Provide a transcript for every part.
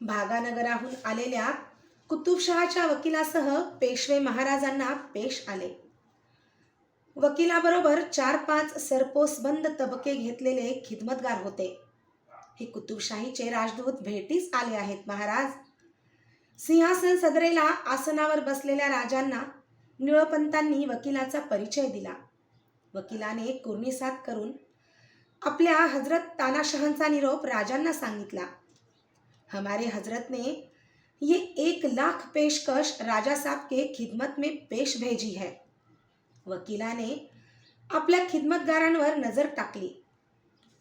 भागानगराहून आलेल्या कुतुबशहाच्या वकिलासह पेशवे महाराजांना पेश आले. वकिलाबरोबर चार पाच सरपोसबंद तबके घेतलेले खिदमतगार होते. हे कुतुबशाहीचे राजदूत भेटीस आले आहेत महाराज. सिंहासन सदरेला आसनावर बसलेल्या राजांना निळपंतांनी वकिलाचा परिचय दिला. वकिलाने कुर्णिसात करून आपल्या हजरत तानाशहांचा निरोप राजांना सांगितला. हमारे हजरत ने ये एक लाख पेशकश राजा साहब के खिदमत में पेश भेजी है। वकिलाने आपल्या खिदमतगारांवर नजर टाकली।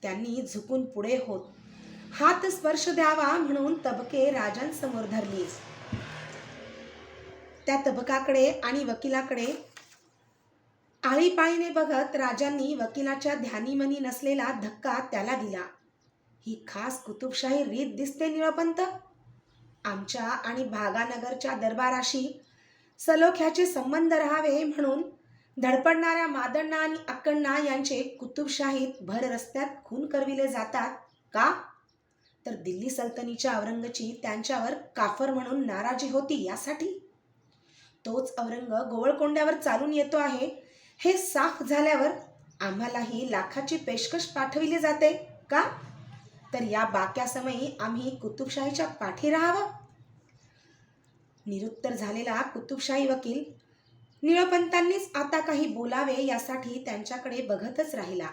त्यांनी झुकून पुढे होत हात स्पर्श द्यावा म्हणून तबके राजांसमोर धरली. त्या तबकाकडे आणि वकिलाकडे आळीपाळीने बघत राजांनी वकिलाच्या ध्यानीमनी नसलेला धक्का त्याला दिला. ही खास कुतुबशाही रीत दिसते निळपंत. आमच्या आणि भागानगरच्या दरबाराशी सलोख्याचे संबंध राहावे म्हणून धडपडणाऱ्या मादण्णा आणि अक्कण्णा यांचे कुतुबशाहीत भर रस्त्यात खून करविले जातात का? तर दिल्ली सल्तनीच्या औरंगची त्यांच्यावर काफर म्हणून नाराजी होती यासाठी? तोच औरंग गोवळकोंड्यावर चालून येतो आहे हे साफ झाल्यावर आम्हालाही लाखाची पेशकश पाठविली जाते का? तर या बाक्यासमयी आम्ही कुतुबशाहीच्या पाठी राहावं? निरुत्तर झालेला कुतुबशाही वकील निळपंतांनीच आता काही बोलावे यासाठी त्यांच्याकडे बघतच राहिला.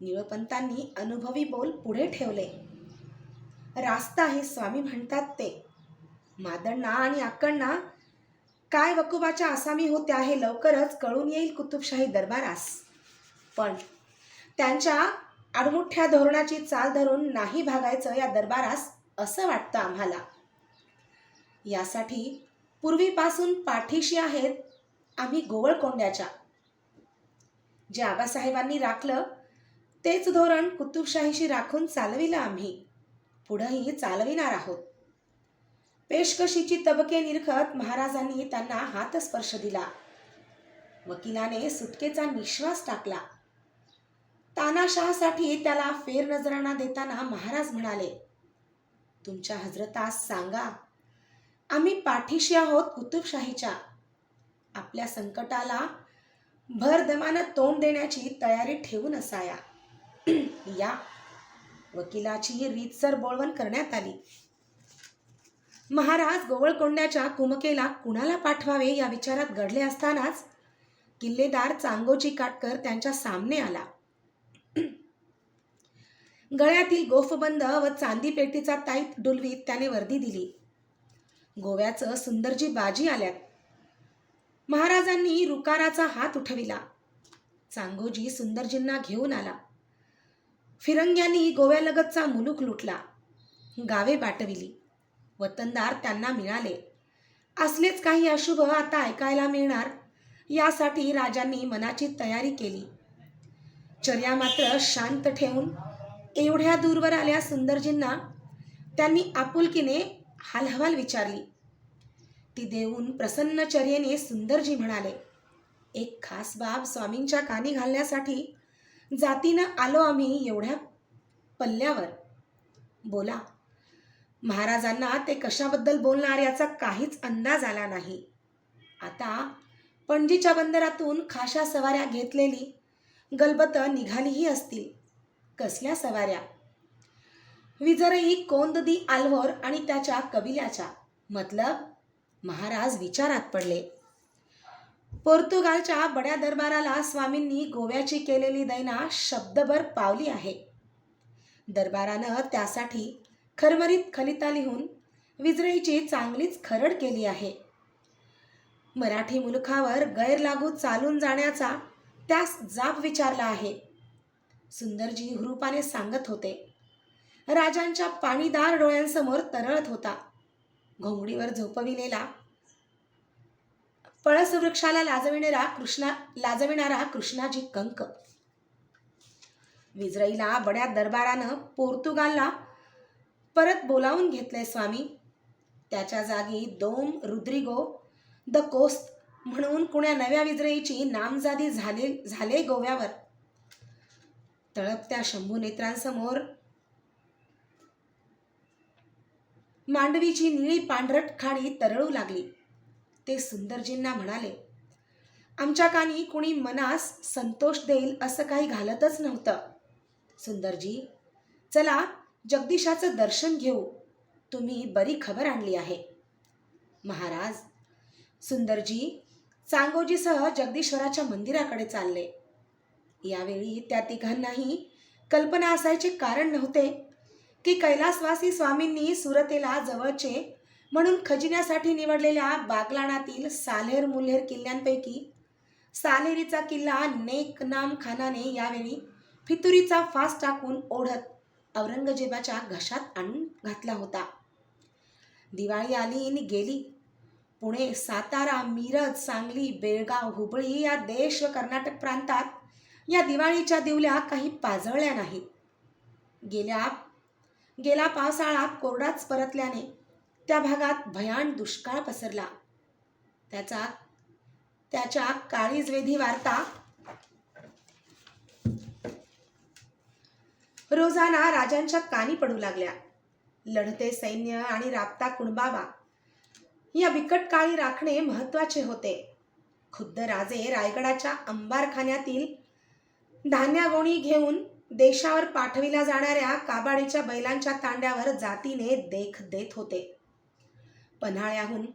निळपंतांनी अनुभवी बोल पुढे ठेवले. रास्त आहे स्वामी म्हणतात ते. मादण्णा आणि अक्कण्णा काय वकुबाच्या आसामी होत्या हे लवकरच कळून येईल कुतुबशाही दरबारास. पण त्यांच्या आडमुठ्या धोरणाची चाल धरून नाही भागायचं या दरबारास असं वाटतं आम्हाला. यासाठी पूर्वीपासून पाठीशी आहेत आम्ही गोवळकोंड्याच्या. जे आबासाहेबांनी राखलं तेच धोरण कुतुबशाहीशी राखून चालविलं आम्ही. पुढंही चालविणार आहोत. पेशकशीची तबके निरखत महाराजांनी त्यांना हातस्पर्श दिला. वकिलाने सुटकेचा निश्वास टाकला. तानाशहासाठी त्याला फेर नजराणा देताना महाराज म्हणाले तुमच्या हजरतास सांगा आम्ही पाठीशी आहोत कुतुबशाहीच्या. आपल्या संकटाला भर दमानं तोंड देण्याची तयारी ठेवून असाया. या वकिलाची रीतसर बोळवण करण्यात आली. महाराज गोवळकोंड्याच्या कुमकेला कुणाला पाठवावे या विचारात घडले असतानाच किल्लेदार चांगोजी काटकर त्यांच्या सामने आला. गळ्यातील गोफबंद व चांदी पेटीचा ताईत डुलवीत त्याने वर्दी दिली. गोव्याचं सुंदरजी बाजी आल्यात. महाराजांनी रुकाराचा हात उठविला. चांगोजी सुंदरजींना घेऊन आला. फिरंग्यांनी गोव्यालगतचा मुलूक लुटला. गावे बाटविली. वतनदार त्यांना मिळाले. असलेच काही अशुभ आता ऐकायला मिळणार यासाठी राजांनी मनाची तयारी केली. चर्या मात्र शांत ठेवून एवढ्या दूरवर आल्या सुंदरजींना त्यांनी आपुलकीने हालहवाल विचारली. ती देऊन प्रसन्न चर्येने सुंदरजी म्हणाले एक खास बाब स्वामींच्या कानी घालण्यासाठी जातीनं आलो आम्ही एवढ्या पल्ल्यावर. बोला महाराजांना ते कशाबद्दल बोलणार याचा काहीच अंदाज आला नाही. आता पणजीच्या बंदरातून खाशा सवाऱ्या घेतलेली गलबतं निघालीही असतील. कसल्या सवाऱ्या? विजरई कोंददी आल्होर आणि त्याच्या कबिल्याच्या मतलब? महाराज विचारात पडले. पोर्तुगालच्या बड्या दरबाराला स्वामींनी गोव्याची केलेली दैना शब्दभर पावली आहे. दरबारानं त्यासाठी खरमरीत खलिता लिहून विजरईची चांगलीच खरड केली आहे. मराठी मुलखावर गैर लागू चालून जाण्याचा त्यास जाब विचारला आहे. सुंदरजी हुरूपाने सांगत होते. राजांच्या पाणीदार डोळ्यांसमोर तरळत होता. घोंगडीवर झोपविलेला पळस वृक्षाला लाजविणारा कृष्णा लाजविणारा कृष्णाजी कंक. विजराईला बड्या दरबारानं पोर्तुगालला परत बोलावून घेतलंय स्वामी. त्याच्या जागी दोम रुद्रिगो द कोस्त म्हणून कुण्या नव्या विजरईची नामजादी झाले झाले गोव्यावर. तळपत्या शंभू नेत्रांसमोर. मांडवीची निळी पांढरट खाणी तरळू लागली. ते सुंदरजींना म्हणाले आमच्या कानी कुणी मनास संतोष देईल असं काही घालतच नव्हतं. सुंदरजी चला जगदीशाचं दर्शन घेऊ. तुम्ही बरी खबर आणली आहे. महाराज. सुंदरजी चांगोजीसह जगदीश्वराच्या मंदिराकडे चालले. यावेळी त्या तिघांनाही कल्पना असायचे कारण नव्हते की कैलासवासी स्वामींनी सुरतेला जवळचे म्हणून खजिन्यासाठी निवडलेल्या बागलाणातील सालेर मुल्हेर किल्ल्यांपैकी सालेरीचा किल्ला नेक नाम खानाने यावेळी फितुरीचा फास टाकून ओढत औरंगजेबाच्या घशात आणून घातला होता. दिवाळी आली आणि गेली. पुणे सातारा मिरज सांगली बेळगाव हुबळी या देश व कर्नाटक प्रांतात या दिवाळीच्या दिवल्या काही पाजळल्या नाहीत. गेल्या गेला पावसाळा कोरडाच परतल्याने त्या भागात भयान दुष्काळ पसरला. त्याचा त्याच्या काळीजवेधी वार्ता रोजाना राजांच्या कानी पडू लागल्या. लढते सैन्य आणि राबता कुणबाबा या बिकट काळी राखणे महत्त्वाचे होते. खुद्द राजे रायगडाच्या अंबारखान्यातील धान्यागोणी घेऊन देशावर पाठविल्या जाणाऱ्या काबाडीच्या बैलांच्या तांड्यावर जातीने देख देत होते. पन्हाळ्याहून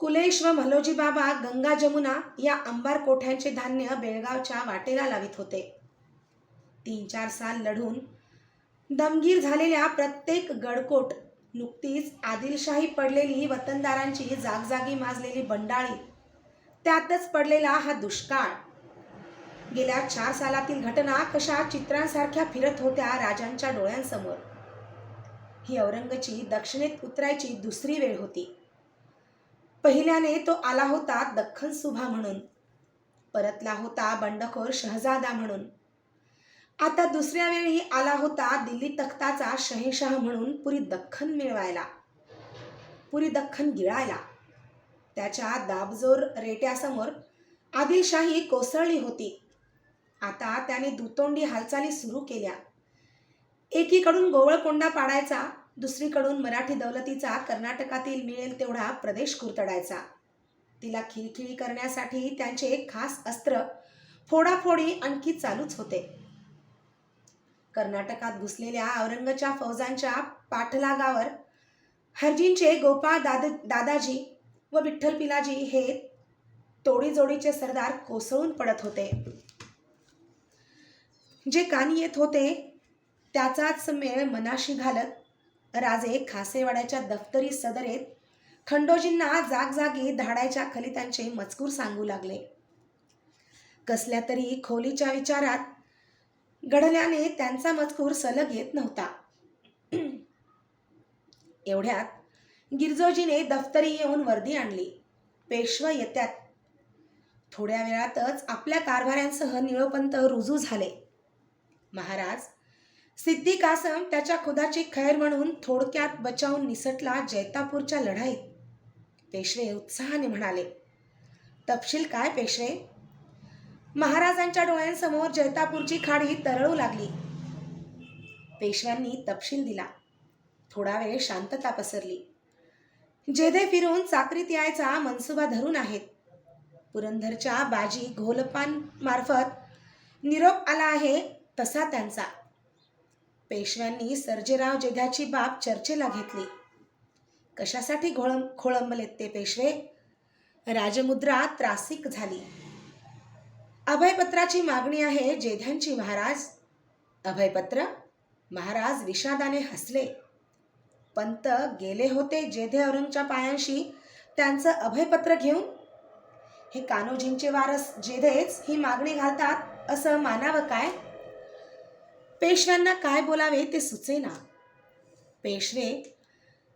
कुलेश व मलोजी बाबा गंगा जमुना या अंबार कोठ्यांचे धान्य बेळगावच्या वाटेला लावित होते. तीन चार साल लढून दमगीर झालेल्या प्रत्येक गडकोट नुकतीच आदिलशाही पडलेली वतनदारांची जागजागी माजलेली बंडाळी त्यातच पडलेला हा दुष्काळ गेल्या चार सालातील घटना कशा चित्रांसारख्या फिरत होत्या राजांच्या डोळ्यांसमोर? ही औरंगची दक्षिणेत उतरायची दुसरी वेळ होती. पहिल्याने तो आला होता दख्खन सुभा म्हणून. परतला होता बंडखोर शहजादा म्हणून. आता दुसऱ्या वेळी आला होता दिल्ली तख्ताचा शहेशाह म्हणून पुरी दख्खन मिळवायला. पुरी दख्खन गिळायला. त्याच्या दाबजोर रेट्यासमोर आदिलशाही कोसळली होती. आता त्याने दुतोंडी हालचाली सुरू केल्या. एकीकडून गोवळकोंडा पाडायचा दुसरीकडून मराठी दौलतीचा कर्नाटकातील मिळेल तेवढा प्रदेश कुरतडायचा. तिला खिळखिळी करण्यासाठी त्यांचे एक खास अस्त्र फोडाफोडी आणखी चालूच होते. कर्नाटकात घुसलेल्या औरंगच्या फौजांच्या पाठलागावर हरजींचे गोपाळ दाद दादाजी व विठ्ठल पिलाजी हे तोडीजोडीचे सरदार कोसळून पडत होते. जे कानी येत होते त्याचाच मेळ मनाशी घालत राजे खासेवाड्याच्या दफ्तरी सदरेत खंडोजींना जागजागी धाडायच्या खलितांचे मजकूर सांगू लागले. कसल्या तरी खोलीच्या विचारात घडल्याने त्यांचा मजकूर सलग येत नव्हता. एवढ्यात गिरजोजीने दफ्तरी येऊन वर्दी आणली. पेशव येत्यात. थोड्या वेळातच आपल्या कारभाऱ्यांसह निळोपंत रुजू झाले. महाराज. सिद्धी कासम त्याच्या खुदाची खैर म्हणून थोडक्यात बचावून निसटला जैतापूरच्या लढाईत. पेशवे उत्साहाने म्हणाले तपशील काय पेशवे? महाराजांच्या डोळ्यांसमोर जैतापूरची खाडी तरळू लागली. पेशव्यांनी तपशील दिला. थोडा वेळ शांतता पसरली. जेधे फिरून चाकरीत यायचा मनसुबा धरून आहेत. पुरंदरच्या बाजी घोलपान मार्फत निरोप आला आहे तसा त्यांचा. पेशव्यांनी सर्जेराव जेध्याची बाब चर्चेला घेतली. कशासाठी घोळम खोळंबलेत ते पेशवे? राजमुद्रा त्रासिक झाली. अभयपत्राची मागणी आहे जेध्यांची महाराज. अभयपत्र? महाराज विषादाने हसले. पंत गेले होते जेधे औरंगच्या पायांशी त्यांचं अभयपत्र घेऊन? हे कान्होजींचे वारस जेधेच ही मागणी घालतात असं मानावं काय? पेशव्यांना काय बोलावे ते सुचेना. पेशवे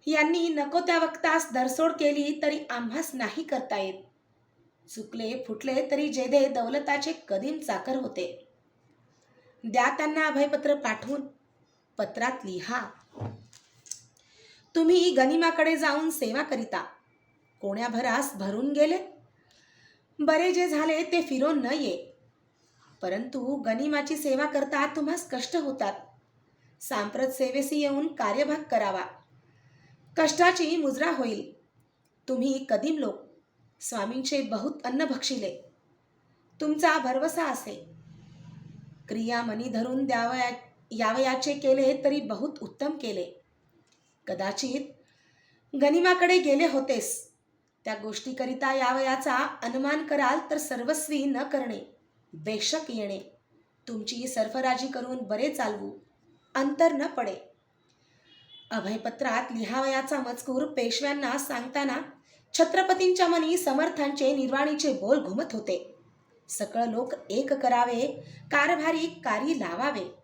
यांनी नको त्या वक्तास दरसोड केली तरी आम्हास नाही करता येत. चुकले फुटले तरी जेदे दौलताचे कदीम चाकर होते. द्या त्यांना अभयपत्र पाठवून. पत्रात लिहा. तुम्ही गनिमाकडे जाऊन सेवा करिता. कोण्या भरास भरून गेले? बरे जे झाले ते फिरून न ये. परंतु गनिमाची सेवा करता तुम्हास कष्ट होतात. सांप्रत सेवेसी येऊन कार्यभाग करावा. कष्टाची मुजरा होईल. तुम्ही कदीम लोक. स्वामींचे बहुत अन्न भक्षिले. तुमचा भरवसा असे. क्रिया मनी धरून द्यावया यावयाचे केले तरी बहुत उत्तम केले. कदाचित गनिमाकडे गेले होतेस. त्या गोष्टीकरिता यावयाचा अनुमान कराल तर सर्वस्वी न करणे. बेशक येणे. तुमची सरफराजी करून बरे चालवू. अंतर न पडे. अभयपत्रात लिहावयाचा मजकूर पेशव्यांना सांगताना छत्रपतींच्या मनी समर्थांचे निर्वाणीचे बोल घुमत होते. सकळ लोक एक करावे कारभारी कारी लावावे.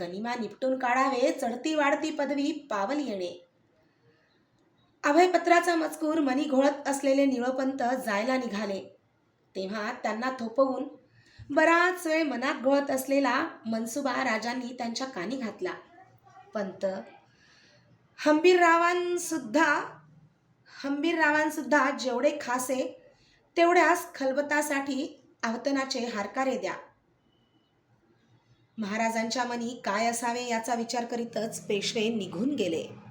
गनिमा निपटून काढावे चढती वाढती पदवी पावल येणे. अभयपत्राचा मजकूर मनी घोळत असलेले निळोपंत जायला निघाले. तेव्हा त्यांना थोपवून बराच वेळ मनात घोळत असलेला मनसुबा राजांनी त्यांच्या कानी घातला. पंत हंबीररावांसुद्धा हंबीररावांसुद्धा जेवढे खासे तेवढ्याच खलबतासाठी आवतनाचे हारकारे द्या. महाराजांच्या मनी काय असावे याचा विचार करीतच पेशवे निघून गेले.